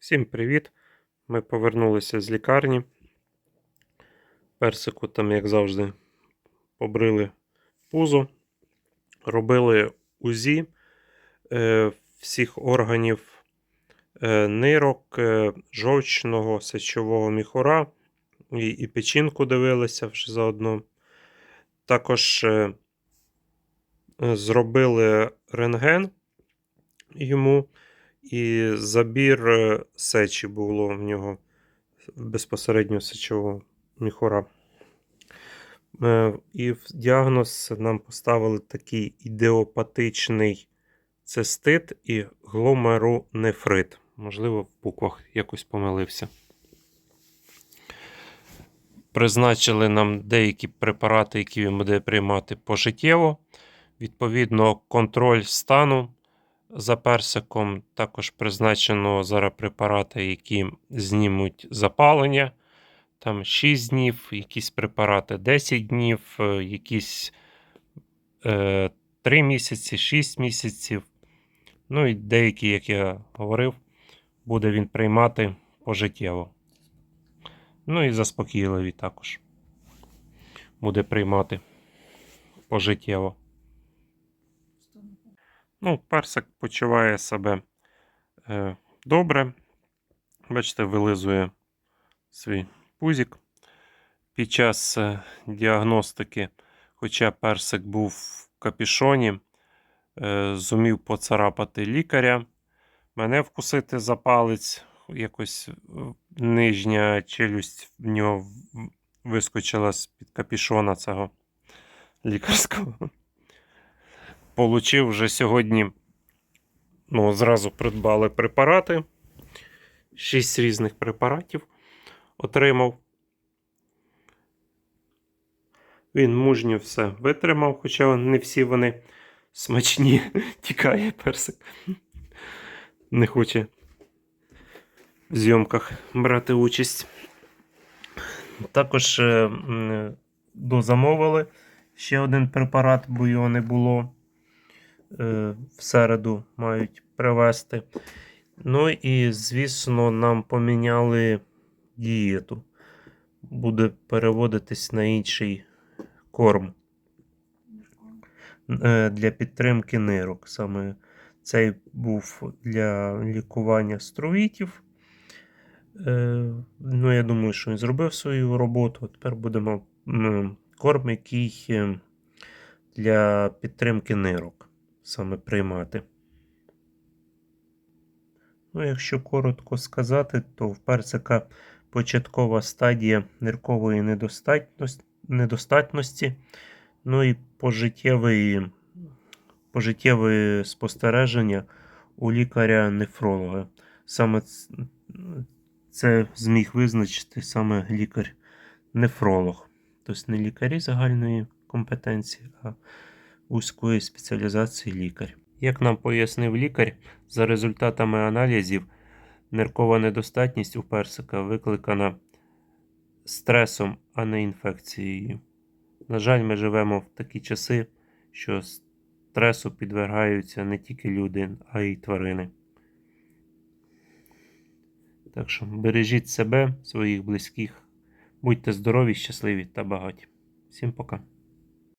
Всім привіт! Ми повернулися з лікарні. Персику там, як завжди, побрили пузо, робили УЗІ е, всіх органів е, нирок, е, жовчного, сечового міхура і, і печінку дивилися вже заодно. Також е, зробили рентген йому. І забір е, сечі було в нього безпосередньо сечового міхура. Е, І в діагноз нам поставили такий ідеопатичний цистит і гломерунефрит. Можливо, в буквах якось помилився. Призначили нам деякі препарати, які він буде приймати пожиттєво. Відповідно, контроль стану за персиком також призначено зараз препарати, які знімуть запалення. Там 6 днів, якісь препарати 10 днів, е, якісь е, 3 місяці, 6 місяців. Ну і деякі, як я говорив, буде він приймати пожиттєво. Ну і заспокійливі також. Буде приймати пожиттєво. Ну, персик почуває себе е, добре. Бачите, вилизує свій пузик. Під час е, діагностики, хоча персик був в капішоні, е, зумів поцарапати лікаря, мене вкусити за палець, якось е, нижня челюсть в нього вискочила з-під капішона цього лікарського. Получив вже сьогодні. Ну, зразу придбали препарати. Шість різних препаратів отримав. Він мужньо все витримав, хоча не всі вони смачні. Тікає персик. Не хоче в зйомках брати участь. Також е, дозамовили ще один препарат, бо його не було. Е, в середу мають привезти. Ну і, звісно, нам поміняли дієту. Буде переводитись на інший корм е, для підтримки нирок. Саме цей був для лікування струвітів. Е, Ну, я думаю, що він зробив свою роботу. Тепер будемо корм, який для підтримки нирок саме приймати. Ну, якщо коротко сказати, то в персика початкова стадія ниркової недостатності, недостатності ну і пожиттєві, пожиттєві спостереження у лікаря-нефролога. Саме це зміг визначити саме лікар-нефролог. Тобто не лікарі загальної компетенції, а вузької спеціалізації лікар. Як нам пояснив лікар, за результатами аналізів, ниркова недостатність у персика викликана стресом, а не інфекцією. На жаль, ми живемо в такі часи, що стресу підвергаються не тільки люди, а й тварини. Так що бережіть себе, своїх близьких, будьте здорові, щасливі та багаті. Всім пока.